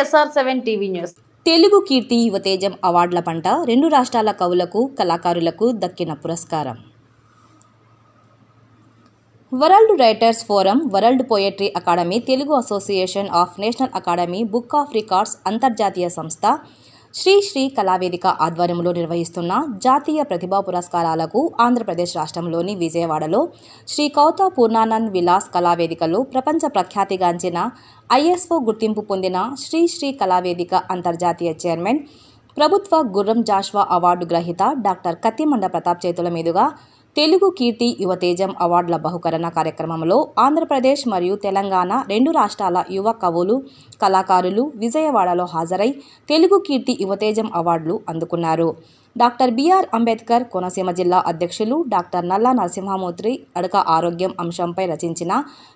SR seven TV news. Telugu Keerthi Yuvatejam అవార్డుల పంట రెండు రాష్ట్రాల కవులకు కళాకారులకు దక్కిన పురస్కారం. World writers forum world poetry academy Telugu association of national academy book of records అంతర్జాతీయ సంస్థ శ్రీ శ్రీ కళావేదిక ఆధ్వర్యంలో నిర్వహిస్తున్న జాతీయ ప్రతిభా పురస్కారాలకు ఆంధ్రప్రదేశ్ రాష్ట్రంలోని విజయవాడలో శ్రీ కౌత పూర్ణానంద్ విలాస్ కళావేదికలో ప్రపంచ ప్రఖ్యాతిగాంచిన ఐఎస్ఓ గుర్తింపు పొందిన శ్రీ శ్రీ కళావేదిక అంతర్జాతీయ చైర్మన్ ప్రభుత్వ గుర్రం జాష్వా అవార్డు గ్రహీత డాక్టర్ కత్తిమండ ప్రతాప్ చేతుల మీదుగా తెలుగు కీర్తి యువతేజం అవార్డుల బహుకరణ కార్యక్రమంలో ఆంధ్రప్రదేశ్ మరియు తెలంగాణ రెండు రాష్ట్రాల యువ కవులు కళాకారులు విజయవాడలో హాజరై తెలుగు కీర్తి యువతేజం అవార్డులు అందుకున్నారు. డాక్టర్ బిఆర్ అంబేద్కర్ కోనసీమ జిల్లా అధ్యక్షులు డాక్టర్ నల్లా నరసింహమూర్తి అడక ఆరోగ్యం అంశంపై రచించిన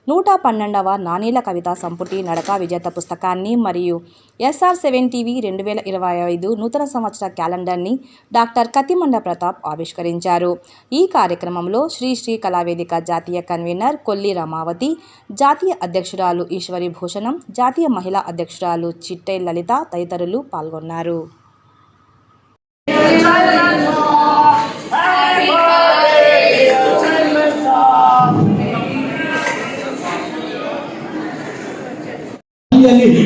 నూట పన్నెండవ నానీల కవితా సంపుటి నడక విజేత పుస్తకాన్ని మరియు ఎస్ఆర్ సెవెన్ టీవీ రెండు వేల ఇరవై ఐదు నూతన సంవత్సర క్యాలెండర్ని డాక్టర్ కతిమండ ప్రతాప్ ఆవిష్కరించారు. ఈ కార్యక్రమంలో శ్రీ శ్రీ కళావేదిక జాతీయ కన్వీనర్ కొల్లి రమావతి జాతీయ అధ్యక్షురాలు ఈశ్వరి భూషణం జాతీయ మహిళా అధ్యక్షురాలు చిట్టై లలిత తదితరులు పాల్గొన్నారు.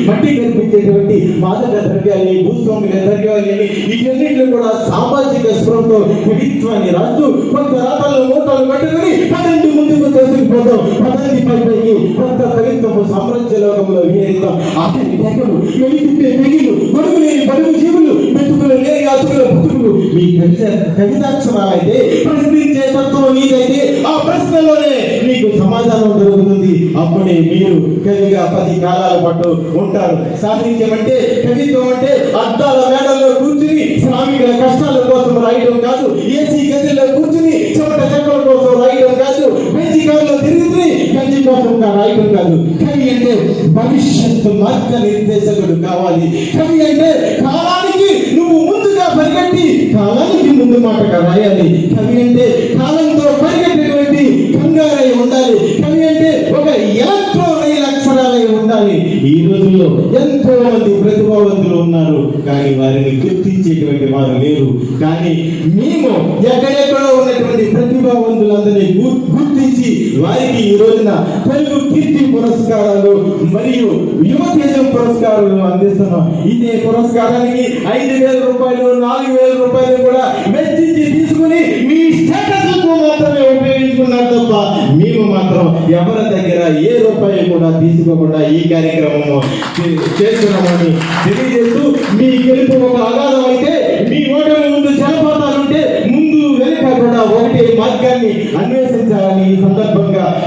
మట్టి కనిపించేటువంటి మాదక ద్రవ్యాన్ని భూస్వామిక ద్రవ్యాలని వీటన్నింటిలో కూడా సామాజిక స్పృహతో కవిత్వాన్ని రాస్తూ కొంత రాతల్లో మూటలు పట్టుకుని పదండి ముందుకు తోసుకుపోతాం పదండి పై కొంత కవిత్వము సామ్రాజ్య లోకంలో విహరిస్తాం. అతని తెగలు వెలితిప్పే తెగిలు గొడుగు లేని బడుగు జీవులు మెతుకులు బతుకులు మీ కవిత కవితాక్షరాలైతే ప్రశ్నించే తత్వం నీదైతే ఆ ప్రశ్నలోనే మీకు సమాధానం దొరుకుతుంది. అప్పుడే మీరు కవిగా పది కాలాల పాటు ఉంటారు. సాహిత్యం అంటే కవిత్వం అంటే అద్దాల మేడల్లో కూర్చుని శ్రామికుల కష్టాల కోసం రాయడం కాదు. ఏసీ గదిలో కూర్చుని చెమట చెక్కల కోసం రాయడం కాదు. మంచి కారులో తిరుగుతుని గంజి కోసం రాయడం కాదు. కవి అంటే భవిష్యత్తు మార్గ నిర్దేశకుడు కావాలి. కవి అంటే కాలానికి నువ్వు ముందుగా పరిగెట్టి కాలానికి ముందు మాటగా రాయాలి కవి అంటే కాలంతో పరిగెట్టినటువంటి కంగారై ఉండాలి. కవి అంటే ఒక ఎలక్ట్రో రైల్ అక్షరాలై ఉండాలి. ఈ రోజుల్లో ఎంత మంది ప్రతిభావంతులు ఉన్నారు కానీ వారిని గుర్తించేటువంటి వారు లేరు. కానీ మేము ఎక్కడెక్కడో ఉన్నటువంటి ప్రతిభావంతులందరినీ గుర్తించి వారికి ఈ రోజున తెలుగు కీర్తి పురస్కారాలు మరియు యువతేజం పురస్కారాలు అందిస్తున్నాం. ఇదే పురస్కారానికి ఐదు వేల రూపాయలు నాలుగు వేల రూపాయలు కూడా వెచ్చించి తీసుకుని మీ మేము మాత్రం ఎవరి దగ్గర ఏ రూపాయి కూడా తీసుకోకుండా ఈ కార్యక్రమము చేస్తున్నామని తెలియజేస్తూ మీ గెలుపు ఒక అగాధం అయితే మీ ఓటమి ముందు జలపాతాలు ముందు వెనుక కూడా ఒకటే మార్గాన్ని అన్వేషించాలని ఈ సందర్భంగా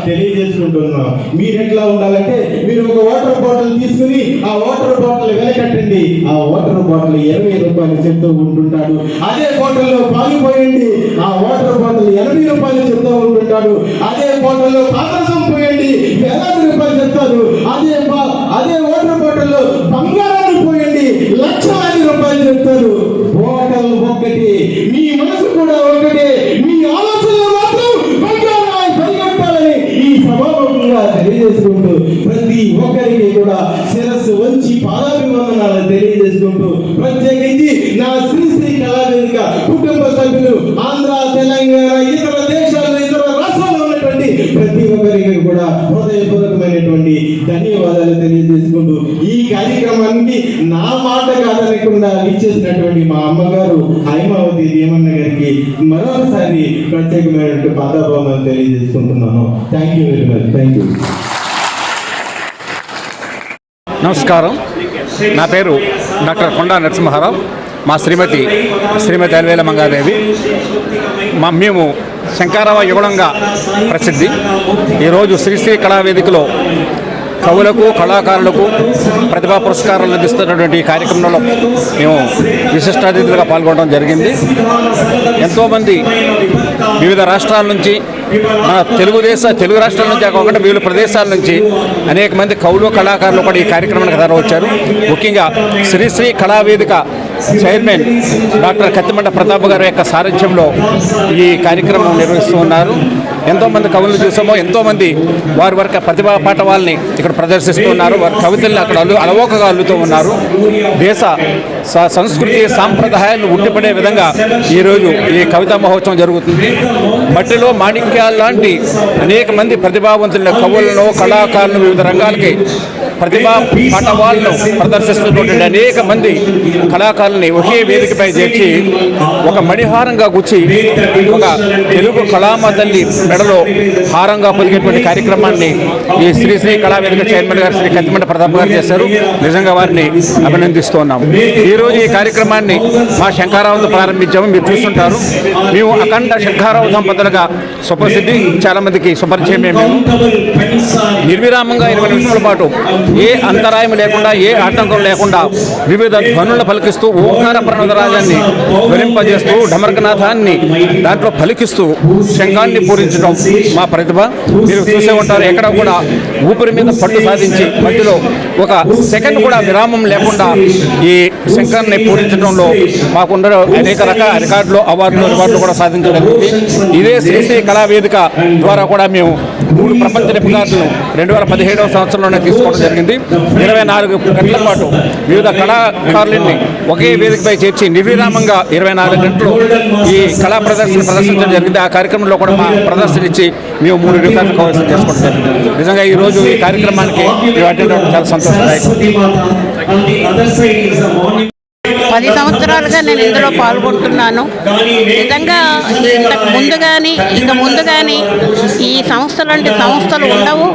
తెలియజేసుకుంటున్నాం. మీరు ఎట్లా ఉండాలంటే మీరు ఒక వాటర్ బాటిల్ తీసుకుని ఆ వాటర్ బాటిల్ వెనకట్టండి ఆ వాటర్ బాటిల్ ఇరవై రూపాయలు చెప్తూ ఉంటుంటాడు. అదే బాటిల్లో పాలు పోయండి ఆ వాటర్ బాటిల్ ఎనభై రూపాయలు చెప్తూ ఉంటుంటాడు. అదే బాటిల్లో పాదరసం పోయండి. వేలాది రూపాయలు చెప్తారు అదే బా- అదే వాటర్ బాటిల్లో బంగారాన్ని పోయండి. లక్షలాది రూపాయలు చెప్తారు బాటల్ ఒక్కటి. మీ మనసు కూడా చేసుకుంటూ ప్రత్యేకించి నా శ్రీ శ్రీ కళావేదిక కుటుంబ సభ్యులు ఆంధ్ర తెలంగాణ ఇతర దేశాల్లో ఇతర రాష్ట్రాల్లో ఉన్నటువంటి ప్రతి ఒక్కరికి కూడా హృదయపూర్వకమైనటువంటి ధన్యవాదాలు తెలియజేసుకుంటూ ఈ కార్యక్రమానికి నా మాట కాదనకుండా ఇచ్చేసినటువంటి మా అమ్మగారు హైమావతి దేవన్న గారికి మరొకసారి ప్రత్యేకమైనటువంటి పాదాభావం తెలియజేసుకుంటున్నాను. Thank you very much thank you నమస్కారం. నా పేరు డాక్టర్ కొండా నరసింహారావు. మా శ్రీమతి శ్రీమతి అలివేల మంగాదేవి. మా మేము శంకారావ యుగళంగా ప్రసిద్ధి. ఈరోజు శ్రీశ్రీ కళావేదికలో కవులకు కళాకారులకు ప్రతిభా పురస్కారాలు లభిస్తున్నటువంటి ఈ కార్యక్రమంలో మేము విశిష్టాతిథులుగా పాల్గొనడం జరిగింది. ఎంతోమంది వివిధ రాష్ట్రాల నుంచి మన తెలుగుదేశ తెలుగు రాష్ట్రాల నుంచి కాకుండా వివిధ ప్రదేశాల నుంచి అనేక మంది కవులు కళాకారులు కూడా ఈ కార్యక్రమానికి తరవచ్చారు ముఖ్యంగా శ్రీశ్రీ కళావేదిక చైర్మన్ డాక్టర్ కత్తిమండ ప్రతాప్ గారి యొక్క సారథ్యంలో ఈ కార్యక్రమం నిర్వహిస్తూ ఉన్నారు. ఎంతోమంది కవులను చూసామో ఎంతోమంది వారి వారి ప్రతిభా పాఠవాల్ని ఇక్కడ ప్రదర్శిస్తూ ఉన్నారు. వారి కవితల్ని అక్కడ అల్లు అలవోకగా అల్లుతూ ఉన్నారు. దేశ సంస్కృతి సాంప్రదాయాలను ఉట్టిపడే విధంగా ఈరోజు ఈ కవితా మహోత్సవం జరుగుతుంది. మట్టిలో మాణిక్యాలు లాంటి అనేక మంది ప్రతిభావంతుల కవులను కళాకారులను వివిధ రంగాలకి ప్రతిభా పటవాళ్ళను ప్రదర్శిస్తున్నటువంటి అనేక మంది కళాకారుల్ని ఒకే వేదికపై చేర్చి ఒక మణిహారంగా గుచ్చి ఒక తెలుగు కళామ తల్లి మెడలో హారంగా పొదిగేటువంటి కార్యక్రమాన్ని ఈ శ్రీ శ్రీ కళావేదిక చైర్మన్ గారు శ్రీ కత్తిమంట ప్రతాప్ గారు చేశారు. నిజంగా వారిని అభినందిస్తున్నాం ఈ రోజు ఈ కార్యక్రమాన్ని మా శంకారావుతో ప్రారంభించాము. మీరు చూస్తుంటారు. మేము అఖండ శంకారావు దంపతులుగా సుప్రసిద్ధి చాలా మందికి మేము. నిర్విరామంగా ఇరవై నిమిషాల పాటు ఏ అంతరాయం లేకుండా ఏ ఆటంకం లేకుండా వివిధ ధ్వనులను పలికిస్తూ ఓంకార ప్రణవరాజాన్ని ధ్వనింపజేస్తూ ఢమర్కనాథాన్ని దాంట్లో పలికిస్తూ శంఖాన్ని పూరించడం మా ప్రతిభ. మీరు చూసే ఉంటారు ఎక్కడ కూడా ఊపిరి మీద పట్టు సాధించి మధ్యలో ఒక సెకండ్ కూడా విరామం లేకుండా ఈ శంఖాన్ని పూరించడంలో మాకుండ అనేక రకాల రికార్డులు అవార్డులు రివార్డులు కూడా సాధించడం ఇదే శ్రీశ్రీ కళావేదిక ద్వారా కూడా మేము మూడు ప్రపంచ రికార్డులను రెండు వేల పదిహేడవ సంవత్సరంలోనే తీసుకోవడం జరిగింది. ఇరవై నాలుగు గంటల పాటు వివిధ కళాకారులని ఒకే వేదికపై చేర్చి నిర్విరామంగా ఇరవై నాలుగు గంటలు ఈ కళా ప్రదర్శన ప్రదర్శించడం జరిగింది. ఆ కార్యక్రమంలో కూడా మా ప్రదర్శన ఇచ్చి మేము మూడు రికార్డు కవర్ చేసుకోవడం జరిగింది. నిజంగా ఈ రోజు ఈ కార్యక్రమానికి మేము అటెండ్ అవ్వడం చాలా సంతోషదాయకం. పది సంవత్సరాలుగా నేను ఇందులో పాల్గొంటున్నాను. నిజంగా ఇంతకు ముందు కానీ ఇక ముందు కానీ ఈ సంస్థ లాంటి సంస్థలు ఉండవు.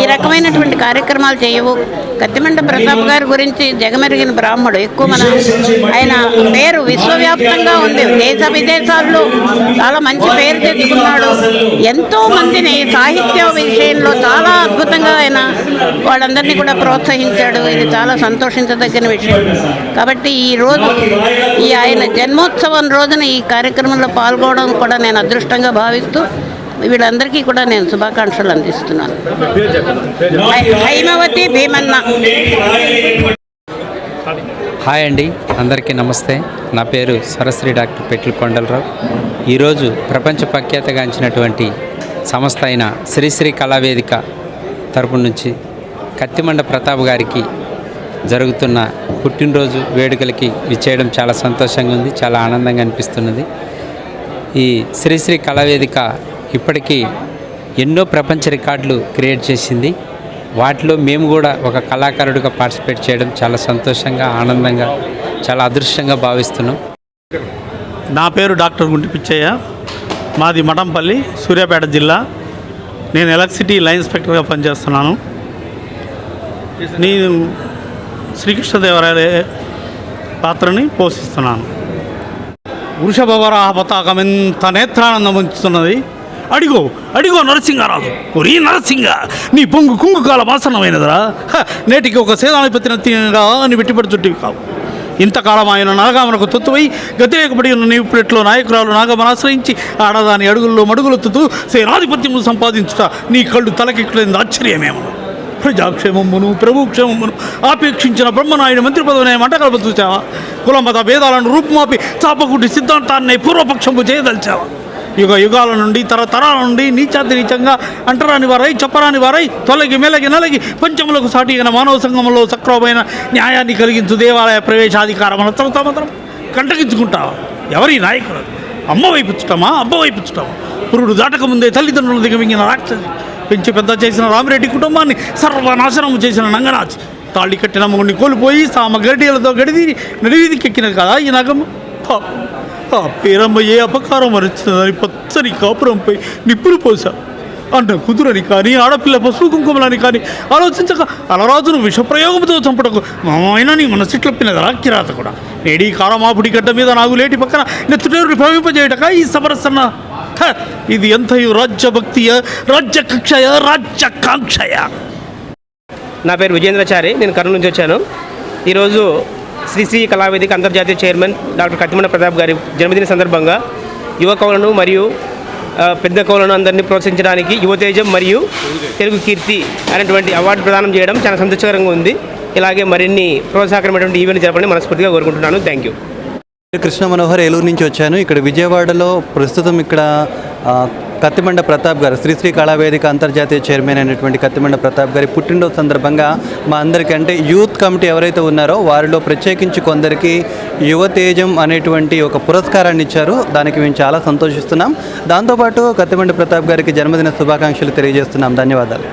ఈ రకమైనటువంటి కార్యక్రమాలు చేయవు. కత్తిమండ ప్రతాప్ గారి గురించి జగమెరిగిన బ్రాహ్మడు ఎక్కువ మన ఆయన పేరు విశ్వవ్యాప్తంగా ఉంది. దేశ విదేశాల్లో చాలా మంచి పేరు తెచ్చుకున్నాడు. ఎంతో మందిని సాహిత్య విషయంలో చాలా అద్భుతంగా ఆయన వాళ్ళందరినీ కూడా ప్రోత్సహించాడు. ఇది చాలా సంతోషించదగిన విషయం. కాబట్టి ఈ రోజు ఈ ఆయన జన్మోత్సవం రోజున ఈ కార్యక్రమంలో పాల్గొనడం కూడా నేను అదృష్టంగా భావిస్తూ వీళ్ళందరికీ కూడా నేను శుభాకాంక్షలు అందిస్తున్నాను. హైమవతి భీమన్న. హాయ్ అండి అందరికీ నమస్తే. నా పేరు సరస్వతి డాక్టర్ పెట్ల కొండలరావు. ఈరోజు ప్రపంచ ప్రఖ్యాతగాంచినటువంటి సంస్థ అయిన శ్రీశ్రీ కళావేదిక తరపు నుంచి కత్తిమండ ప్రతాప్ గారికి జరుగుతున్న పుట్టినరోజు వేడుకలకి విచ్చేయడం చాలా సంతోషంగా ఉంది చాలా ఆనందంగా అనిపిస్తున్నది. ఈ శ్రీశ్రీ కళావేదిక ఇప్పటికీ ఎన్నో ప్రపంచ రికార్డులు క్రియేట్ చేసింది. వాటిలో మేము కూడా ఒక కళాకారుడిగా పార్టిసిపేట్ చేయడం చాలా సంతోషంగా ఆనందంగా చాలా అదృష్టంగా భావిస్తున్నాం. నా పేరు డాక్టర్ గుంటి పిచ్చయ్య. మాది మఠంపల్లి సూర్యాపేట జిల్లా. నేను ఎలక్ట్రిసిటీ లైన్ ఇన్స్పెక్టర్గా పనిచేస్తున్నాను. నేను శ్రీకృష్ణదేవరాయల పాత్రని పోషిస్తున్నాను. వృషభవరాహ పతాకం ఎంత నేత్రానందం ఉంచుతున్నది. అడిగో అడిగో నరసింహారాజు ఒరి నరసింహ నీ పొంగు కుంగుకాల వాసనమైనదిరా. నేటికి ఒక సేదాధిపతిని తీయగా అని పెట్టుబడి కావు. ఇంతకాలం ఆయన నాగామనకు తొత్తువై గతిరేకబడి ఉన్న నీవు నాయకురాలు నాగమను ఆశ్రయించి ఆడదాని అడుగుల్లో మడుగులొత్తుతూ సేనాధిపత్యము సంపాదించుట నీ కళ్ళు తలకెక్కలేని ఆశ్చర్యమేమో. ప్రజాక్షేమమును ప్రభుక్షేమమును ఆపేక్షించిన బ్రహ్మనాయుడు మంత్రి పదవిని మంటకల్ప చూచావా కుల మత భేదాలను రూపుమాపి చాపకుటి సిద్ధాంతాన్ని పూర్వపక్షము చేయదలిచావా? యుగ యుగాల నుండి తరతరాల నుండి నీచాతి నీచంగా అంటరాని వారై చెప్పరాని వారై తొలగి మెలగి నలగి పంచములకు సాటిగిన మానవ సంఘంలో సక్రమైన న్యాయాన్ని కలిగించు దేవాలయ ప్రవేశాధికారం మాత్రం కంటగించుకుంటావా? ఎవరి నాయకుడు? అమ్మ వైపుచ్చుటమా అబ్బ వైపుచ్చుటమా పురుడు దాటకముందే తల్లిదండ్రులు దిగమింగిన రాక్షసి పెంచి పెద్ద చేసిన రామిరెడ్డి కుటుంబాన్ని సర్వనాశనం చేసిన నంగనాచి తాళి కట్టిన మొగుడిని కోల్పోయి సామ గడియలతో గడిది నడివీధికెక్కినది కదా ఈ నగము. ఆ పేరమ్మ ఏ అపకారం మరచినదని పచ్చని కాపురంపై నిప్పులు పోసా. అన్న కుదురని కానీ ఆడపిల్ల పసుపు కుంకుమలని కానీ ఆలోచించక అలరాజును విషప్రయోగంతో చంపటకు మామైనా నీ మనసిట్లొప్పినదరా కిరాత కూడా నేడి కారమాపుడి గడ్డ మీద నాగులేటి పక్కన నెత్తుటేరు ప్రవహింపజేయటక ఈ సమరసన్న హ, ఇది ఎంతయు రాజ్యభక్తియ? రాజ్య కక్షయ రాజ్యకాంక్షయ? నా పేరు విజేంద్రచారి నేను కర్నూలు నుంచి వచ్చాను. ఈరోజు శ్రీ శ్రీ కళావేదిక అంతర్జాతీయ చైర్మన్ డాక్టర్ కత్తిమండ ప్రతాప్ గారి జన్మదిన సందర్భంగా యువ కవులను మరియు పెద్ద కవులను అందరినీ ప్రోత్సహించడానికి యువతేజం మరియు తెలుగు కీర్తి అనేటువంటి అవార్డు ప్రదానం చేయడం చాలా సంతోషకరంగా ఉంది. ఇలాగే మరిన్ని ప్రోత్సాహకరమైనటువంటి ఈవెంట్ జరపని మనస్ఫూర్తిగా కోరుకుంటున్నాను. Thank you. కృష్ణ మనోహర్ ఏలూరు నుంచి వచ్చాను. ఇక్కడ విజయవాడలో ప్రస్తుతం ఇక్కడ కత్తిమండ ప్రతాప్ గారు శ్రీశ్రీ కళావేదిక అంతర్జాతీయ చైర్మన్ అయినటువంటి కత్తిమండ ప్రతాప్ గారి పుట్టినరోజు సందర్భంగా మా అందరికీ అంటే యూత్ కమిటీ ఎవరైతే ఉన్నారో వారిలో ప్రత్యేకించి కొందరికి యువతేజం అనేటువంటి ఒక పురస్కారాన్ని ఇచ్చారు. దానికి మేము చాలా సంతోషిస్తున్నాం. దాంతోపాటు కత్తిమండ ప్రతాప్ గారికి జన్మదిన శుభాకాంక్షలు తెలియజేస్తున్నాం. ధన్యవాదాలు.